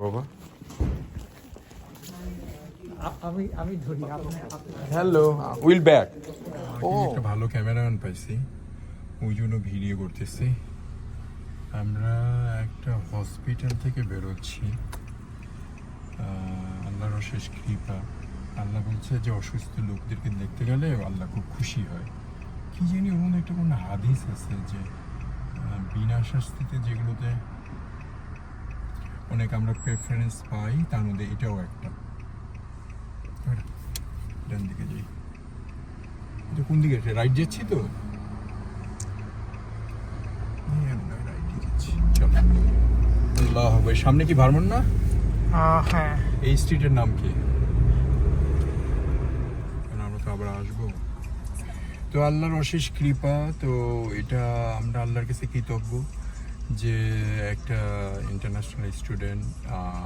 বাবা। আমি আমি ধরি আপনি হ্যালো উইল ব্যাক ও একটা ভালো ক্যামেরাম্যান পাইছি। ওই জন্য ভিডিও করতেছি। আমরা একটা হসপিটাল থেকে বেরোচ্ছি। আহ, আল্লাহর অশেষ কৃপা। আল্লাহ বলছে যে অসুস্থ লোকদেরকে দেখতে গেলে আল্লাহ খুব খুশি হয়। কি জানি মধ্যে একটা কোনো হাদিস আছে যে বিনা শাস্তিতে যেগুলোতে অনেক আমরা প্রেফারেন্স পাই তার মধ্যে এটাও একটা। ডান দিকে যাই। এটা কোন দিকে? রাইট যাচ্ছি তো। আল্লাহ হাফেজ। সামনে কি ভারমন না? হ্যাঁ। এই স্ট্রিটের নাম কি? আমরা তো আবার আসব? তো আল্লাহর অশেষ কৃপা তো এটা আমরা আল্লাহর কাছে কৃতজ্ঞ। যে একটা ইন্টারন্যাশনাল স্টুডেন্ট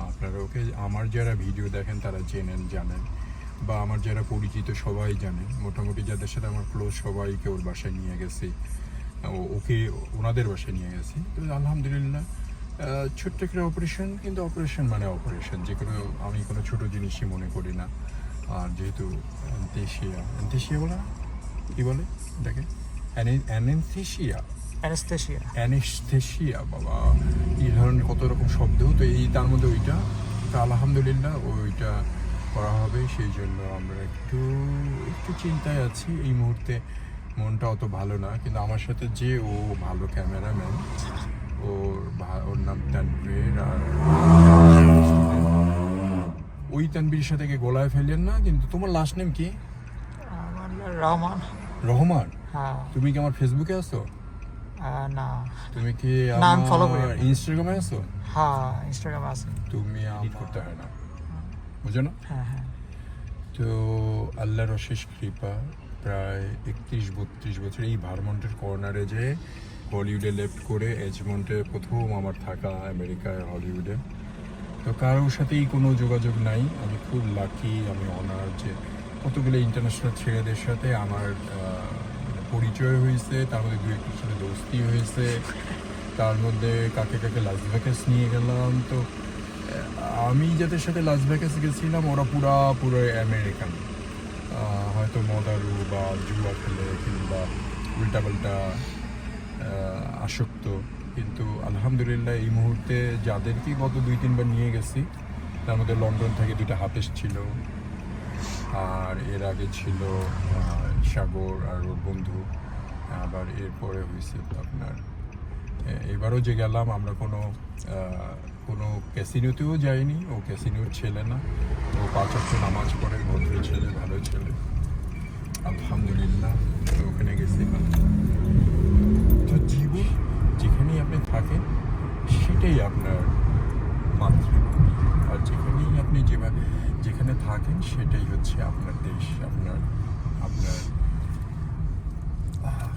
আপনারা ওকে, আমার যারা ভিডিও দেখেন তারা জেনেন, জানেন। বা আমার যারা পরিচিত সবাই জানে মোটামুটি যাদের সাথে আমার ক্লোজ সবাইকে ওর বাসায় নিয়ে গেছি। ওকে ওনাদের বাসায় নিয়ে গেছি। তো আলহামদুলিল্লাহ ছোট্ট একটা অপারেশন কিন্তু অপারেশন মানে অপারেশন যে কোনো, আমি কোনো ছোটো জিনিসই মনে করি না। আর যেহেতু অ্যান্থেশিয়া অ্যান্থেশিয়া বলে? কি বলে? এটাকে অ্যানেনথেশিয়া অ্যানেস্থেশিয়া অ্যানেস্থেশিয়া বাবা। এই ধরনের কত রকম শব্দ তো এই তার মধ্যে ওইটা। তো আলহামদুলিল্লাহ ওইটা করা হবে সেই জন্য আমরা একটু একটু চিন্তায় আছি। এই মুহূর্তে মনটা অত ভালো না কিন্তু আমার সাথে যে ও ভালো ক্যামেরাম্যান ওর ওর নাম তানভীর আর ওই তানভীর সাথে গোলায় ফেলেন না? কিন্তু তোমার লাস্ট নেম কি? রহমান। রহমান? হ্যাঁ। তুমি কি আমার ফেসবুকে আছো? না। তুমি কি না, আমি follow করি ইনস্টাগ্রামে আছো? হ্যাঁ ইনস্টাগ্রামে আছে। তুমি আম করতে হয় না। বুঝো না? হ্যাঁ হ্যাঁ। তো আল্লাহর অশেষ কৃপা প্রায় একত্রিশ বত্রিশ বছর এই ভারমন্টের কর্নারে যে হলিউডে লেফট করে এজমন্টে প্রথম আমার থাকা আমেরিকায় হলিউডে তো কারোর সাথেই কোনো যোগাযোগ নাই। আমি খুব লাকি আমি অনার যে কতগুলো ইন্টারন্যাশনাল ছেলেদের সাথে আমার পরিচয় হয়েছে তার মধ্যে দু একটির সাথে দোস্তি হয়েছে তার মধ্যে কাকে কাকে লাস ভেগাস নিয়ে গেলাম। তো আমি যাদের সাথে লাস ভেগাস গেছিলাম ওরা পুরা পুরো আমেরিকান হয়তো মদারু বা জুয়া খেলে কিংবা উল্টাপাল্টা আহ, আসক্ত। কিন্তু আলহামদুলিল্লাহ এই মুহূর্তে যাদেরকে গত দুই তিনবার নিয়ে গেছি তার মধ্যে লন্ডন থেকে দুটা হাফেজ ছিল। আর এর আগে ছিল সাগর আর ওর বন্ধু, আবার এরপরে হয়েছে আপনার এবারও যে গেলাম, আমরা কোনো কোনো ক্যাসিনোতেও যাইনি, ও ক্যাসিনোর ছেলে না, ও পাঁচ নামাজ পড়ে, ভদ্র ছেলে, ভালো ছেলে, আলহামদুলিল্লাহ, তো ওখানে গেছিলাম তো জীবন যেখানেই আপনি থাকেন, সেটাই আপনার যেখানেই আপনি যেভাবে, যেখানে থাকেন সেটাই হচ্ছে আপনার দেশ, আপনার আপনার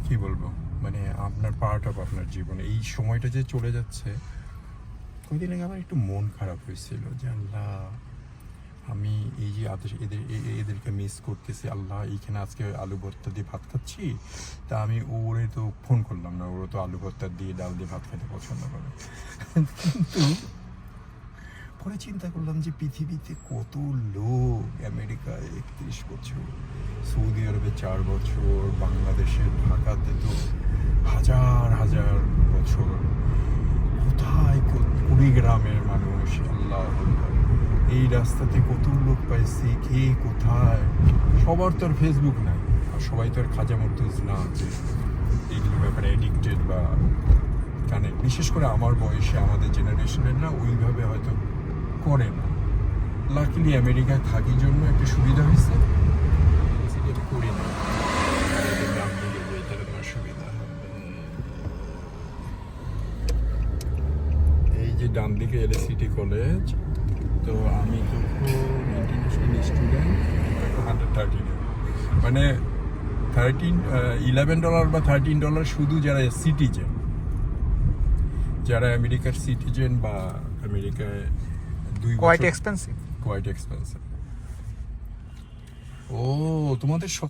কি বলব? মানে আপনার পার্ট অফ আপনার জীবনে। এই সময়টা যে চলে যাচ্ছে কদিন আগে আমার একটু মন খারাপ হয়েছিল যে আল্লাহ, আমি এই যে এদের এদেরকে মিস করতেছি, আল্লাহ এইখানে আজকে আলু ভর্তা দিয়ে ভাত খাচ্ছি, তা আমি ওরে তো ফোন করলাম না, ওরা তো আলু ভর্তা দিয়ে ডাল দিয়ে ভাত খেতে পছন্দ করে। কিন্তু পরে চিন্তা করলাম যে পৃথিবীতে কত লোক আমেরিকায় একত্রিশ বছর, সৌদি আরবে চার বছর বাংলাদেশের ঢাকাতে তো হাজার হাজার বছর। কোথায় কো- কুড়িগ্রামের মানুষ, আল্লাহ এই রাস্তাতে কত লোক পাইছি, কে কোথায়? সবার তো আর ফেসবুক নাই, আর সবাই তো আর খাজা মর্তুজ না যে এইগুলো ব্যাপারে এডিক্টেড বা কানেক্ট বিশেষ করে আমার বয়সে, আমাদের জেনারেশনের না, ওইভাবে হয়তো করে না লাকিলি আমেরিকায় থাকি জন্য একটা সুবিধা হয়েছে। করি না। এই যে ডান দিকে এলে সিটি কলেজ তো আমি তখন ইন্টারন্যাশনাল স্টুডেন্ট হান্ড্রেড থার্টিন মানে থার্টিন ইলেভেন ডলার বা থার্টিন ডলার শুধু যারা সিটিজেন যারা আমেরিকার সিটিজেন বা আমেরিকায় দুই কোয়াইট এক্সপেন্সিভ কোয়াইট এক্সপেন্সিভ ও তোমাদের সব